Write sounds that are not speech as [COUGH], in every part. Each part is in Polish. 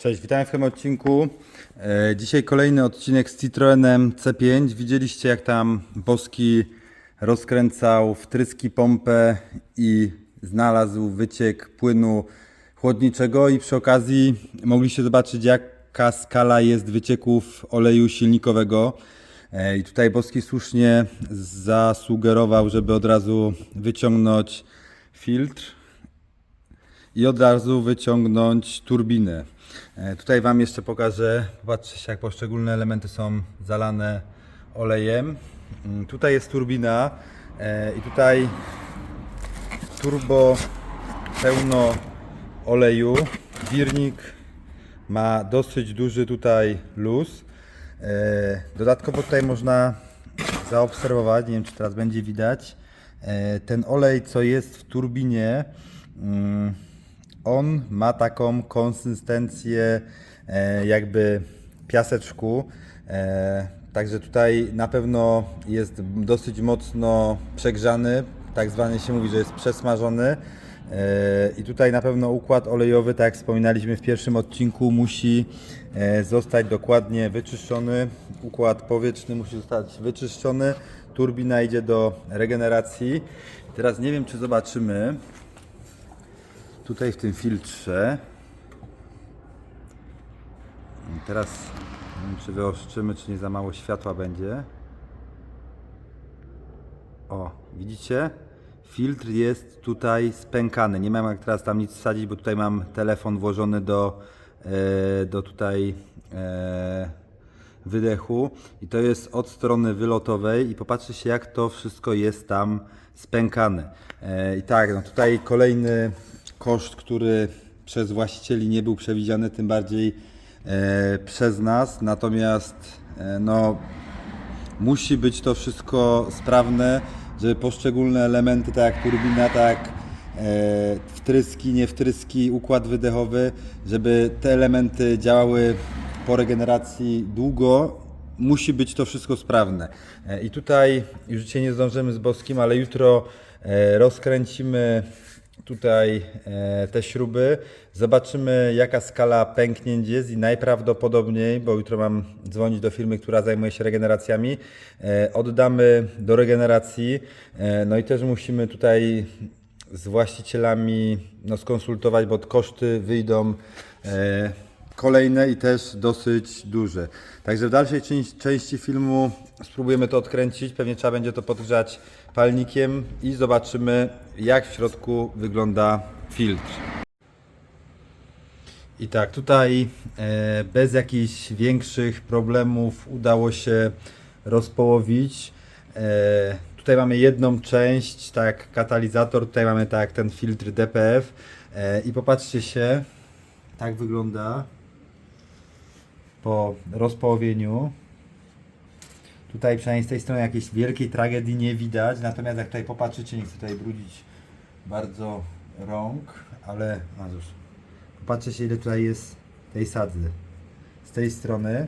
Cześć, witam w tym odcinku. E, Dzisiaj kolejny odcinek z Citroenem C5. Widzieliście jak tam Boski rozkręcał wtryski pompę i znalazł wyciek płynu chłodniczego i przy okazji mogliście zobaczyć jaka skala jest wycieków oleju silnikowego. E, I tutaj Boski słusznie zasugerował, żeby od razu wyciągnąć filtr i od razu wyciągnąć turbinę. E, Tutaj Wam jeszcze pokażę, popatrzcie jak poszczególne elementy są zalane olejem. Mm, Tutaj jest turbina e, i tutaj turbo pełno oleju. Wirnik ma dosyć duży tutaj luz. E, Dodatkowo tutaj można zaobserwować, nie wiem czy teraz będzie widać, ten olej co jest w turbinie, mm, on ma taką konsystencję e, jakby piaseczku. E, Także tutaj na pewno jest dosyć mocno przegrzany, tak zwany się mówi, że jest przesmażony. E, I tutaj na pewno układ olejowy, tak jak wspominaliśmy w pierwszym odcinku, musi zostać dokładnie wyczyszczony. Układ powietrzny musi zostać wyczyszczony. Turbina idzie do regeneracji. Teraz nie wiem, czy zobaczymy tutaj w tym filtrze. Teraz nie wiem, czy wyostrzymy, czy nie za mało światła będzie. O, widzicie? Filtr jest tutaj spękany. Nie mam jak teraz tam nic wsadzić, bo tutaj mam telefon włożony do, e, do tutaj e, wydechu i to jest od strony wylotowej i popatrzcie się jak to wszystko jest tam spękane. E, I tak, no tutaj kolejny koszt, który przez właścicieli nie był przewidziany, tym bardziej e, przez nas. Natomiast e, no, musi być to wszystko sprawne, żeby poszczególne elementy, tak jak turbina, tak e, wtryski, nie wtryski, układ wydechowy, żeby te elementy działały po regeneracji długo, musi być to wszystko sprawne. E, I tutaj już dzisiaj nie zdążymy z Boskim, ale jutro e, rozkręcimy tutaj e, te śruby. Zobaczymy jaka skala pęknięć jest i najprawdopodobniej, bo jutro mam dzwonić do firmy, która zajmuje się regeneracjami, e, oddamy do regeneracji. E, no i też musimy tutaj z właścicielami no, skonsultować, bo koszty wyjdą kolejne i też dosyć duże. Także w dalszej części filmu spróbujemy to odkręcić. Pewnie trzeba będzie to podgrzać palnikiem i zobaczymy jak w środku wygląda filtr. I tak, tutaj e, bez jakichś większych problemów udało się rozpołowić. E, tutaj mamy jedną część, tak katalizator, tutaj mamy tak ten filtr DPF. E, I popatrzcie się, tak wygląda po rozpołowieniu. Tutaj przynajmniej z tej strony jakiejś wielkiej tragedii nie widać, natomiast jak tutaj popatrzycie, nie chcę tutaj brudzić bardzo rąk, ale a cóż, popatrzcie się ile tutaj jest tej sadzy z tej strony,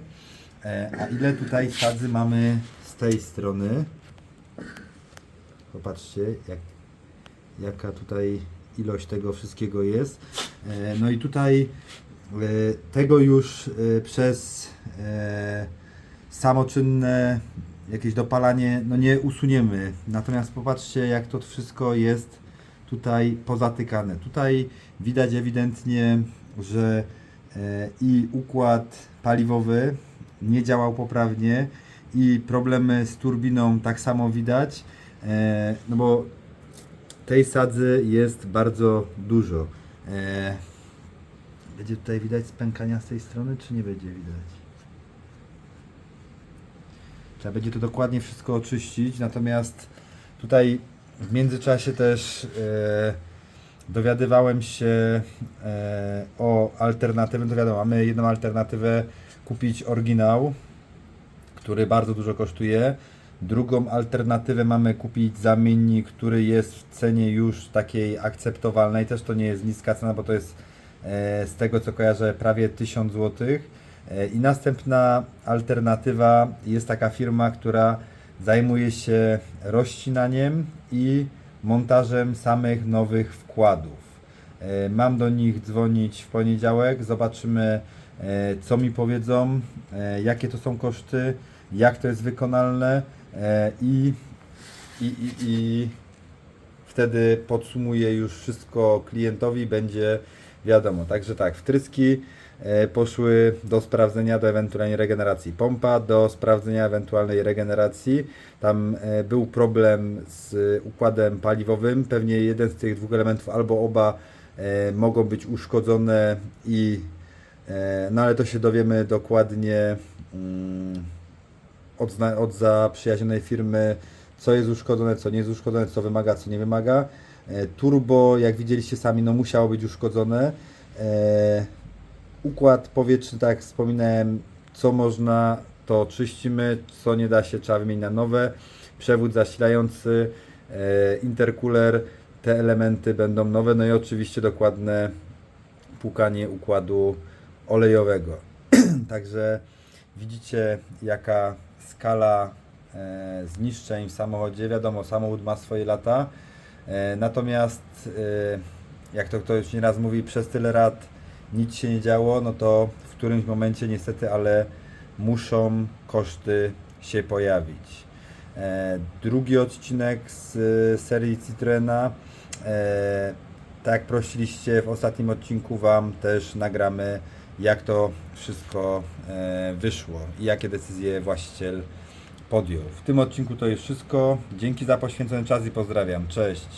e, a ile tutaj sadzy mamy z tej strony. Popatrzcie, jak, jaka tutaj ilość tego wszystkiego jest. E, No i tutaj e, tego już przez samoczynne jakieś dopalanie no nie usuniemy. Natomiast popatrzcie jak to wszystko jest tutaj pozatykane. Tutaj widać ewidentnie, że e, i układ paliwowy nie działał poprawnie i problemy z turbiną tak samo widać. E, No bo tej sadzy jest bardzo dużo. E, Będzie tutaj widać spękania z tej strony, czy nie będzie widać? Trzeba będzie to dokładnie wszystko oczyścić, natomiast tutaj w międzyczasie też e, dowiadywałem się e, o alternatywę. To wiadomo, mamy jedną alternatywę kupić oryginał, który bardzo dużo kosztuje. Drugą alternatywę mamy kupić zamiennik, który jest w cenie już takiej akceptowalnej. Też to nie jest niska cena, bo to jest e, z tego co kojarzę prawie 1000 zł. E, I następna alternatywa jest taka firma, która zajmuje się rozcinaniem i montażem samych nowych wkładów. E, Mam do nich dzwonić w poniedziałek, zobaczymy e, co mi powiedzą, jakie to są koszty, jak to jest wykonalne i, i, i, i wtedy podsumuję już wszystko klientowi, będzie wiadomo. Także tak, wtryski poszły do sprawdzenia, do ewentualnej regeneracji. Pompa do sprawdzenia ewentualnej regeneracji. Tam e, był problem z układem paliwowym. Pewnie jeden z tych dwóch elementów albo oba e, mogą być uszkodzone i e, no ale to się dowiemy dokładnie mm, od, od zaprzyjaźnionej firmy, co jest uszkodzone, co nie jest uszkodzone, co wymaga, co nie wymaga. E, Turbo, jak widzieliście sami, no musiało być uszkodzone. Układ powietrzny, tak jak wspominałem, co można, to czyścimy, co nie da się, trzeba wymienić na nowe. Przewód zasilający, e, intercooler, te elementy będą nowe, no i oczywiście dokładne płukanie układu olejowego. [CLEARS THROAT] Także widzicie jaka skala e, zniszczeń w samochodzie. Wiadomo, samochód ma swoje lata. E, natomiast jak to ktoś nieraz mówi, przez tyle lat nic się nie działo, no to w którymś momencie niestety, ale muszą koszty się pojawić. E, drugi odcinek z e, serii Citroena. E, tak prosiliście w ostatnim odcinku Wam też nagramy jak to wszystko e, wyszło i jakie decyzje właściciel podjął. W tym odcinku to jest wszystko. Dzięki za poświęcony czas i pozdrawiam. Cześć.